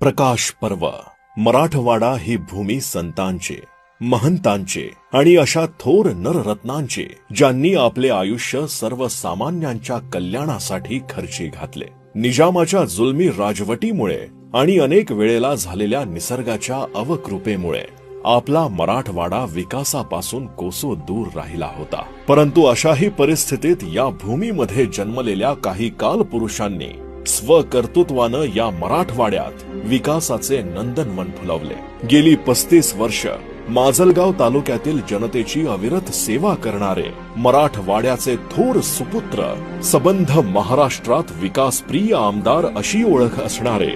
प्रकाश पर्व. मराठवाडा ही भूमी संतांचे महंतांचे आणि अशा थोर नररत्नांचे ज्यांनी आपले आयुष्य सर्वसामान्यांच्या कल्याणासाठी खर्ची घातले. निजामाच्या जुलमी राजवटीमुळे आणि अनेक वेळेला झालेल्या निसर्गाच्या अवकृपेमुळे आपला मराठवाडा विकासापासून कोसो दूर राहिला होता. परंतु अशाही परिस्थितीत या भूमीमध्ये जन्मलेल्या काही कालपुरुषांनी स्वकर्तृत्वानं या मराठवाड्यात विकासाचे नंदनवन फुलवले. गेली पस्तीस वर्ष माजलगाव तालुक्यातील जनतेची अविरत सेवा करणारे मराठवाड्याचे थोर सुपुत्र सबंध महाराष्ट्रात विकासप्रिय आमदार अशी ओळख असणारे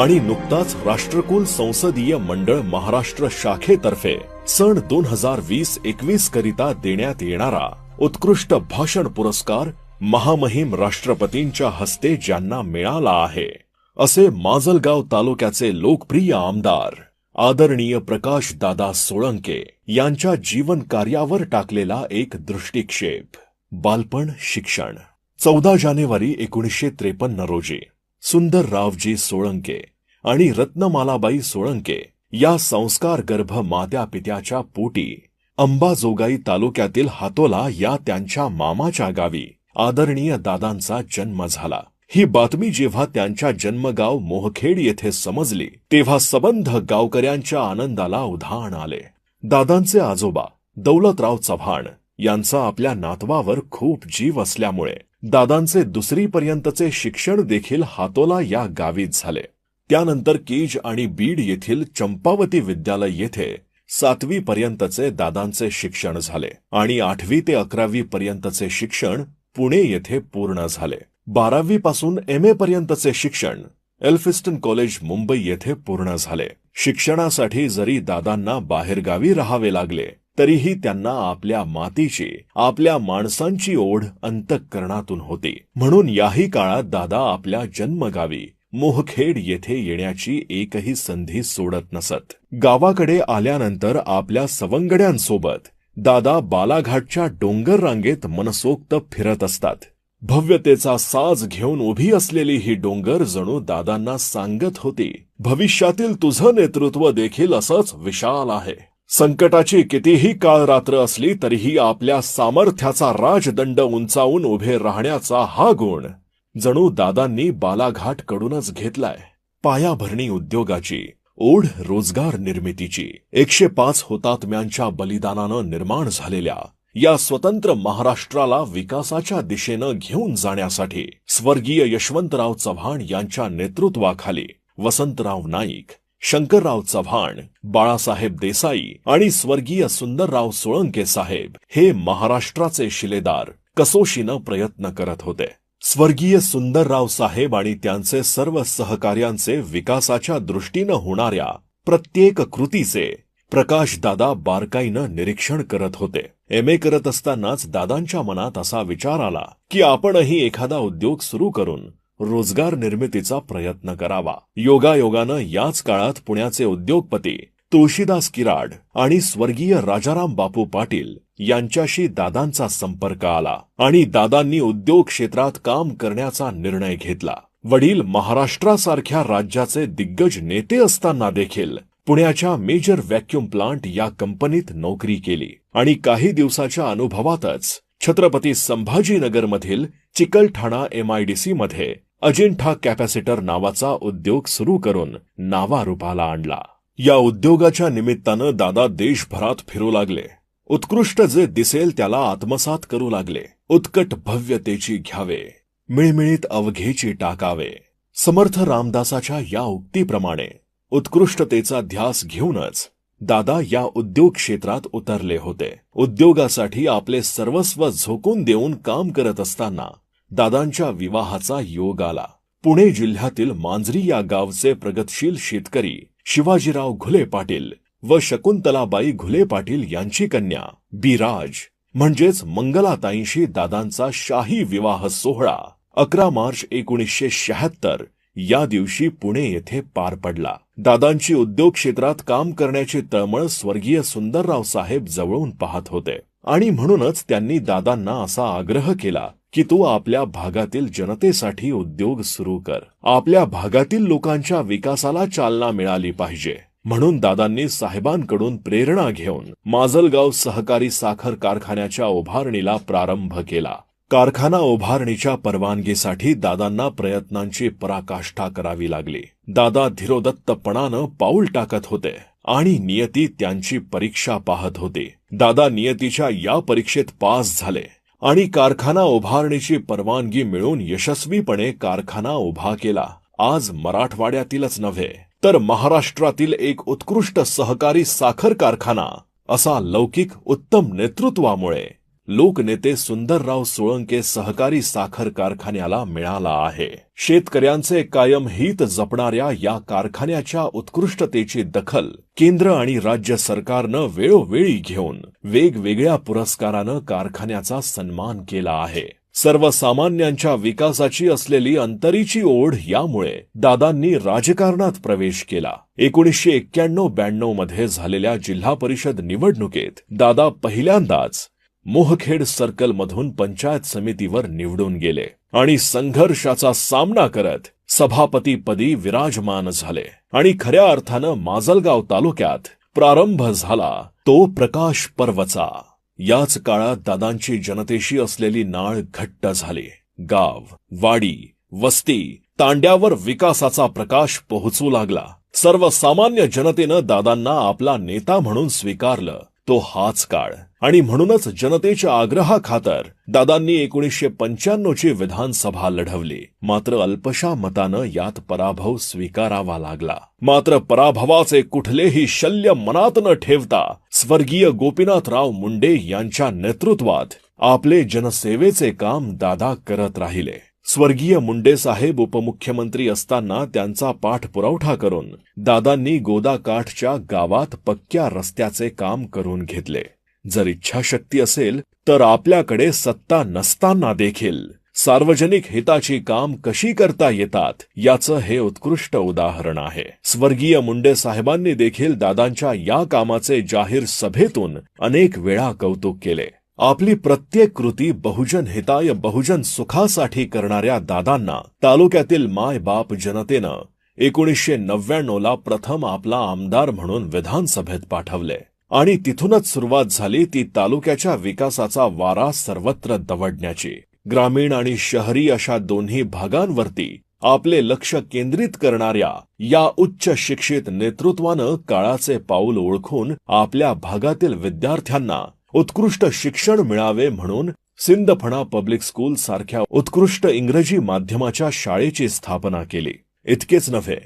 आणि नुकताच राष्ट्रकुल संसदीय मंडळ महाराष्ट्र शाखेतर्फे सन दोन हजार वीस एकवीस करिता देण्यात येणारा उत्कृष्ट भाषण पुरस्कार महामहिम राष्ट्रपतींच्या हस्ते ज्यांना मिळाला आहे. असे माजलगाव तालुक्याचे लोकप्रिय आमदार आदरणीय प्रकाश दादा सोळंके यांच्या जीवन कार्यावर टाकलेला एक दृष्टिक्षेप बालपण शिक्षण. चौदा जानेवारी एकोणीसशे त्रेपन्न रोजी सुंदररावजी सोळंके आणि रत्नमालाबाई सोळंके या संस्कार गर्भ मात्या पित्याच्या पोटी अंबाजोगाई तालुक्यातील हातोला या त्यांच्या मामाच्या गावी आदरणीय दादांचा जन्म झाला. ही बातमी जेव्हा त्यांच्या जन्मगाव मोहखेड येथे समजली तेव्हा सबंध गावकऱ्यांच्या आनंदाला उधाण आले. दादांचे आजोबा दौलतराव चव्हाण यांचा आपल्या नातवावर खूप जीव असल्यामुळे दादांचे दुसरीपर्यंतचे शिक्षण देखील हातोला या गावीच झाले. त्यानंतर केज आणि बीड येथील चंपावती विद्यालय येथे सातवी पर्यंतचे दादांचे शिक्षण झाले आणि आठवी ते अकरावी पर्यंतचे शिक्षण पुणे येथे पूर्ण झाले. बारावी पासून एम ए पर्यंतचे शिक्षण एल्फिस्टन कॉलेज मुंबई येथे पूर्ण झाले. शिक्षणासाठी जरी दादांना बाहेरगावी राहावे लागले तरीही त्यांना आपल्या मातीची आपल्या माणसांची ओढ अंतःकरणातून होती. म्हणून याही काळात दादा आपल्या जन्मगावी मोहखेड येथे येण्याची एकही संधी सोडत नसत. गावाकडे आल्यानंतर आपल्या सवंगड्यांसोबत दादा बालाघाटच्या डोंगर रांगेत मनसोक्त फिरत असतात. भव्यतेचा साज घेऊन उभी असलेली ही डोंगर जणू दादांना सांगत होती भविष्यातील तुझं नेतृत्व देखील असंच विशाल आहे. संकटाची कितीही काळ रात्र असली तरीही आपल्या सामर्थ्याचा राजदंड उंचावून उभे राहण्याचा हा गुण जणू दादांनी बालाघाट कडूनच घेतलाय. पायाभरणी उद्योगाची ओढ रोजगार निर्मितीची. एकशे पाच हुतात्म्यांच्या बलिदानानं निर्माण झालेल्या या स्वतंत्र महाराष्ट्राला विकासाच्या दिशेनं घेऊन जाण्यासाठी स्वर्गीय यशवंतराव चव्हाण यांच्या नेतृत्वाखाली वसंतराव नाईक शंकरराव चव्हाण बाळासाहेब देसाई आणि स्वर्गीय सुंदरराव सोळंके साहेब हे महाराष्ट्राचे शिलेदार कसोशीनं प्रयत्न करत होते. स्वर्गीय सुंदरराव साहेब आणि त्यांचे सर्व सहकार्यांचे विकासाच्या दृष्टीनं होणाऱ्या प्रत्येक कृतीचे प्रकाशदादा बारकाईनं निरीक्षण करत होते. एम ए करत असतानाच दादांच्या मनात असा विचार आला की आपणही एखादा उद्योग सुरू करून रोजगार निर्मितीचा प्रयत्न करावा. योगायोगानं याच काळात पुण्याचे उद्योगपती तुळशीदास किराड आणि स्वर्गीय राजाराम बापू पाटील यांच्याशी दादांचा संपर्क आला आणि दादांनी उद्योग क्षेत्रात काम करण्याचा निर्णय घेतला. वडील महाराष्ट्रासारख्या राज्याचे दिग्गज नेते असताना देखील पुण्याच्या मेजर व्हॅक्युम प्लांट या कंपनीत नोकरी केली आणि काही दिवसाच्या अनुभवातच छत्रपती संभाजीनगरमधील चिकलठाणा एमआयडीसी मध्ये अजिंठा कॅपॅसिटर नावाचा उद्योग सुरू करून नावारूपाला आणला. या उद्योगाच्या निमित्तानं दादा देशभरात फिरू लागले. उत्कृष्ट जे दिसेल त्याला आत्मसात करू लागले. उत्कट भव्यतेची घ्यावे. मिळमिळीत अवघेची टाकावे. समर्थ रामदासाच्या या उक्तीप्रमाणे उत्कृष्टतेचा ध्यास घेऊनच दादा या उद्योग क्षेत्रात उतरले होते. उद्योगासाठी आपले सर्वस्व झोकून देऊन काम करत असताना दादांच्या विवाहाचा योग आला. पुणे जिल्ह्यातील मांजरी या गावचे प्रगतशील शेतकरी शिवाजीराव घुले पाटील व शकुंतलाबाई घुले पाटील यांची कन्या बिराज म्हणजेच मंगलाताईंशी दादांचा शाही विवाह सोहळा अकरा मार्च एकोणीसशे शहात्तर या दिवशी पुणे येथे पार पडला. दादांची उद्योग क्षेत्रात काम करण्याची तळमळ स्वर्गीय सुंदरराव साहेब जवळून पाहत होते आणि म्हणूनच त्यांनी दादांना असा आग्रह केला की तू आपल्या भागातील जनतेसाठी उद्योग सुरू कर. आपल्या भागातील लोकांच्या विकासाला चालना मिळाली पाहिजे. म्हणून दादांनी साहेबांकडून प्रेरणा घेऊन माजलगाव सहकारी साखर कारखान्याच्या उभारणीला प्रारंभ केला. कारखाना उभारणीच्या परवानगीसाठी दादांना प्रयत्नांची पराकाष्ठा करावी लागली. दादा धीरोदत्तपणानं पाऊल टाकत होते आणि नियती त्यांची परीक्षा पाहत होती. दादा नियतीच्या या परीक्षेत पास झाले. आणि कारखाना उभारणीची परवानगी मिळून यशस्वीपणे कारखाना उभा केला. आज मराठवाड्यातीलच नव्हे तर महाराष्ट्रातील एक उत्कृष्ट सहकारी साखर कारखाना असा लौकिक उत्तम नेतृत्वामुळे. लोकनेते सुंदरराव सोळंके सहकारी साखर कारखान्याला मिळाला आहे. शेतकऱ्यांचे कायम हित जपणाऱ्या या कारखान्याच्या उत्कृष्टतेची दखल केंद्र आणि राज्य सरकारनं वेळोवेळी घेऊन वेगवेगळ्या पुरस्कारानं कारखान्याचा सन्मान केला आहे. सर्वसामान्यांच्या विकासाची असलेली अंतरीची ओढ यामुळे दादांनी राजकारणात प्रवेश केला. एकोणीसशे एक्क्याण्णव ब्याण्णवमध्ये झालेल्या जिल्हा परिषद निवडणुकीत दादा पहिल्यांदाच मोहखेड सर्कल मधून पंचायत समितीवर निवडून गेले आणि संघर्षाचा सामना करत सभापतीपदी विराजमान झाले. आणि खऱ्या अर्थानं माजलगाव तालुक्यात प्रारंभ झाला तो प्रकाश पर्वचा. याच काळात दादांची जनतेशी असलेली नाळ घट्ट झाली. गाव वाडी वस्ती तांड्यावर विकासाचा प्रकाश पोहोचू लागला. सर्वसामान्य जनतेनं दादांना आपला नेता म्हणून स्वीकारलं. तो हाच काळ. आणि म्हणूनच जनतेच्या आग्रहाखातर दादांनी एकोणीसशे पंच्याण्णवची विधानसभा लढवली. मात्र अल्पशा मतानं यात पराभव स्वीकारावा लागला. मात्र पराभवाचे कुठलेही शल्य मनात न ठेवता स्वर्गीय गोपीनाथराव मुंडे यांच्या नेतृत्वात आपले जनसेवेचे काम दादा करत राहिले. स्वर्गीय मुंडे साहेब उपमुख्यमंत्री असताना त्यांचा पाठपुरवठा करून दादांनी गोदाकाठच्या गावात पक्क्या रस्त्याचे काम करून घेतले. जर इच्छाशक्ती असेल तर आपल्याकडे सत्ता नसताना देखील सार्वजनिक हिताची काम कशी करता येतात याचं हे उत्कृष्ट उदाहरण आहे. स्वर्गीय मुंडे साहेबांनी देखील दादांच्या या कामाचे जाहीर सभेतून अनेक वेळा कौतुक केले. आपली प्रत्येक कृती बहुजन हिताय बहुजन सुखासाठी करणाऱ्या दादांना तालुक्यातील माय बाप जनतेनं एकोणीसशे नव्याण्णवला प्रथम आपला आमदार म्हणून विधानसभेत पाठवले. आणि तिथूनच सुरुवात झाली ती तालुक्याच्या विकासाचा वारा सर्वत्र दवडण्याची. ग्रामीण आणि शहरी अशा दोन्ही भागांवरती आपले लक्ष केंद्रित करणाऱ्या या उच्च शिक्षित नेतृत्वानं काळाचे पाऊल ओळखून आपल्या भागातील विद्यार्थ्यांना उत्कृष्ट शिक्षण मिळावे म्हणून सिंदफणा पब्लिक स्कूल सारख्या उत्कृष्ट इंग्रजी माध्यमाच्या शाळेची स्थापना केली. इतकेच नव्हे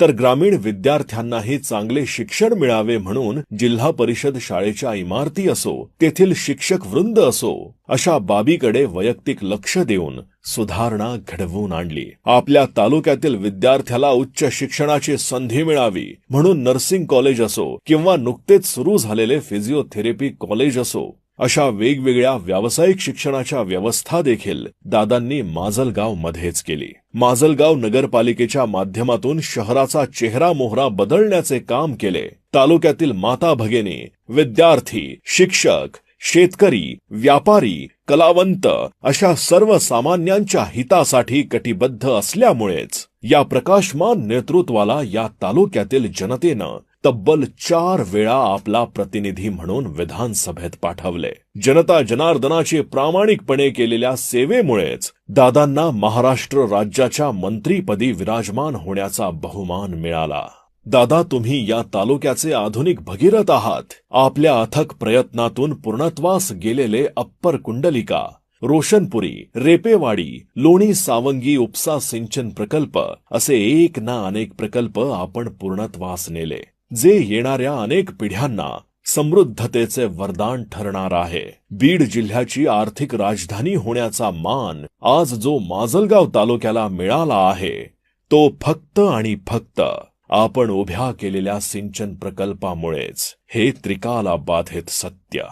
तर ग्रामीण विद्यार्थ्यांनाही चांगले शिक्षण मिळावे म्हणून जिल्हा परिषद शाळेच्या इमारती असो तेथील शिक्षक वृंद असो अशा बाबीकडे वैयक्तिक लक्ष देऊन सुधारणा घडवून आणली. आपल्या तालुक्यातील विद्यार्थ्याला उच्च शिक्षणाची संधी मिळावी म्हणून नर्सिंग कॉलेज असो किंवा नुकतेच सुरू झालेले फिजिओथेरपी कॉलेज असो अशा वेगवेगळ्या व्यावसायिक शिक्षणाच्या व्यवस्था देखील दादांनी माजलगाव मध्येच केली. माजलगाव नगरपालिकेच्या माध्यमातून शहराचा चेहरा मोहरा बदलण्याचे काम केले. तालुक्यातील माता भगिनी विद्यार्थी शिक्षक शेतकरी व्यापारी कलावंत अशा सर्वसामान्यांच्या हितासाठी कटिबद्ध असल्यामुळेच या प्रकाशमान नेतृत्वाला या तालुक्यातील जनतेनं तब्बल चार वेळा आपला प्रतिनिधी म्हणून विधानसभेत पाठवले. जनता जनार्दनाचे प्रामाणिकपणे केलेल्या सेवेमुळेच दादांना महाराष्ट्र राज्याच्या मंत्रीपदी विराजमान होण्याचा बहुमान मिळाला. दादा तुम्ही या तालुक्याचे आधुनिक भगीरथ आहात. आपल्या अथक प्रयत्नातून पूर्णत्वास गेलेले अप्पर कुंडलिका रोशनपुरी रेपेवाडी लोणी सावंगी उपसा सिंचन प्रकल्प असे एक ना अनेक प्रकल्प आपण पूर्णत्वास नेले. जे येणाऱ्या अनेक पिढ्यांना समृद्धतेचे वरदान ठरणार आहे. बीड जिल्ह्याची आर्थिक राजधानी होण्याचा मान आज जो माजलगाव तालुक्याला मिळाला आहे तो फक्त आणि फक्त आपण उभ्या केलेल्या सिंचन प्रकल्पामुळेच. हे त्रिकाला बाधित सत्य.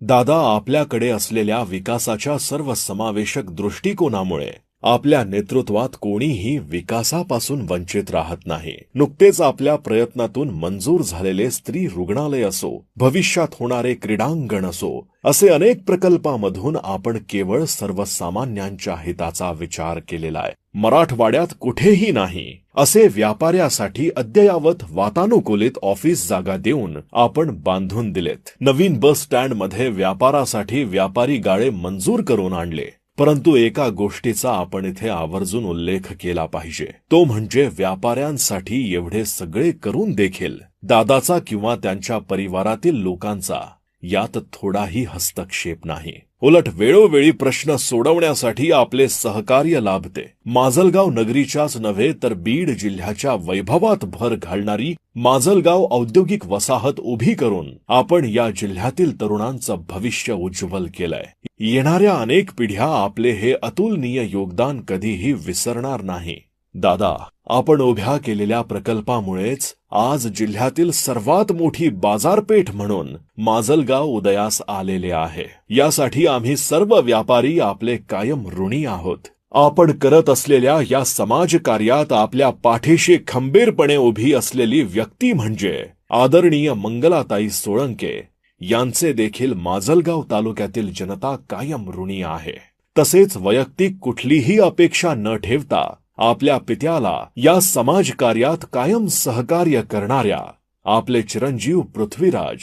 दादा आपल्याकडे असलेल्या विकासाच्या सर्व समावेशक दृष्टिकोनामुळे आपल्या नेतृत्वात कोणीही विकासापासून वंचित राहत नाही. नुकतेच आपल्या प्रयत्नातून मंजूर झालेले स्त्री रुग्णालय असो भविष्यात होणारे क्रीडांगण असो असे अनेक प्रकल्पामधून आपण केवळ सर्वसामान्यांच्या हिताचा विचार केलेला आहे. मराठवाड्यात कुठेही नाही असे व्यापाऱ्यासाठी अद्ययावत वातानुकूलित ऑफिस जागा देऊन आपण बांधून दिलेत. नवीन बस स्टँडमध्ये व्यापारासाठी व्यापारी गाळे मंजूर करून आणले. परंतु एका गोष्टीचा आपण इथे आवर्जून उल्लेख केला पाहिजे. तो म्हणजे व्यापाऱ्यांसाठी एवढे सगळे करून देखील दादाचा किंवा त्यांच्या परिवारातील लोकांचा यात थोडाही हस्तक्षेप नाही. उलट वेळोवेळी प्रश्न सोडवण्यासाठी आपले सहकार्य लाभते. माजलगाव नगरीच्याच नव्हे तर बीड जिल्ह्याच्या वैभवात भर घालणारी माजलगाव औद्योगिक वसाहत उभी करून आपण या जिल्ह्यातील तरुणांचं भविष्य उज्ज्वल केलंय. येणाऱ्या अनेक पिढ्या आपले हे अतुलनीय योगदान कधीही विसरणार नाही. दादा आपण उभ्या केलेल्या प्रकल्पामुळेच आज जिल्ह्यातील सर्वात मोठी बाजारपेठ म्हणून माजलगाव उदयास आलेले आहे. यासाठी आम्ही सर्व व्यापारी आपले कायम ऋणी आहोत. आपण करत असलेल्या या समाज कार्यात आपल्या पाठीशी खंबीरपणे उभी असलेली व्यक्ती म्हणजे आदरणीय मंगलाताई सोळंके. यांचे देखील माजलगाव तालुक्यातील जनता कायम ऋणी आहे. तसेच वैयक्तिक कुठलीही अपेक्षा न ठेवता आपल्या पित्याला या समाज कार्यात कायम सहकार्य करणाऱ्या आपले चिरंजीव पृथ्वीराज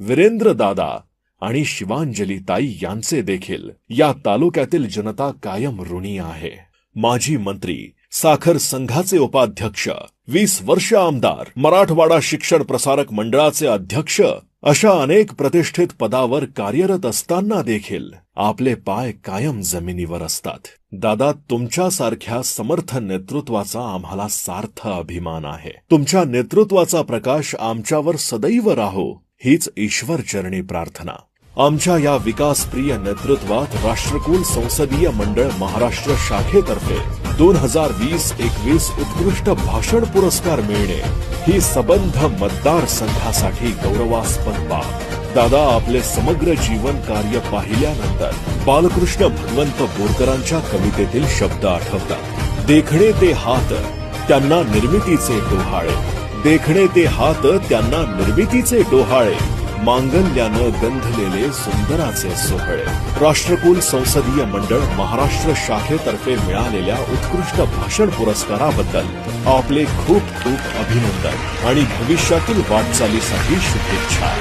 वीरेंद्र दादा आणि शिवांजली ताई यांचे देखील या तालुक्यातील जनता कायम ऋणी आहे. माजी मंत्री साखर संघाचे उपाध्यक्ष वीस वर्ष आमदार मराठवाडा शिक्षण प्रसारक मंडळाचे अध्यक्ष अशा अनेक प्रतिष्ठित पदावर कार्यरत असताना देखील आपले पाय कायम जमिनीवर असतात. दादा तुमच्यासारख्या समर्थ नेतृत्वाचा आम्हाला सार्थ अभिमान आहे. तुमच्या नेतृत्वाचा प्रकाश आमच्यावर सदैव राहो हीच ईश्वर चरणी प्रार्थना. आमच्या या विकासप्रिय नेतृत्वात राष्ट्रकुल संसदीय मंडळ महाराष्ट्र शाखेतर्फे दोन हजार वीस एकवीस उत्कृष्ट भाषण पुरस्कार मिळणे ही सबंध मतदार संघासाठी गौरवास्पद बाब. दादा आपले समग्र जीवन कार्य पाहिल्यानंतर बालकृष्ण भगवंत बोरकरांच्या कवितेतील शब्द आठवतात. देखणे ते हात त्यांना निर्मितीचे डोहाळे. देखणे ते हात त्यांना निर्मितीचे डोहाळे. मांगल्यानं गंधलेले सुंदराचे सोहळे. राष्ट्रकुल संसदीय मंडळ महाराष्ट्र शाखेतर्फे मिळालेल्या उत्कृष्ट भाषण पुरस्काराबद्दल आपले खूप खूप अभिनंदन आणि भविष्यातील वाटचालीसाठी शुभेच्छा.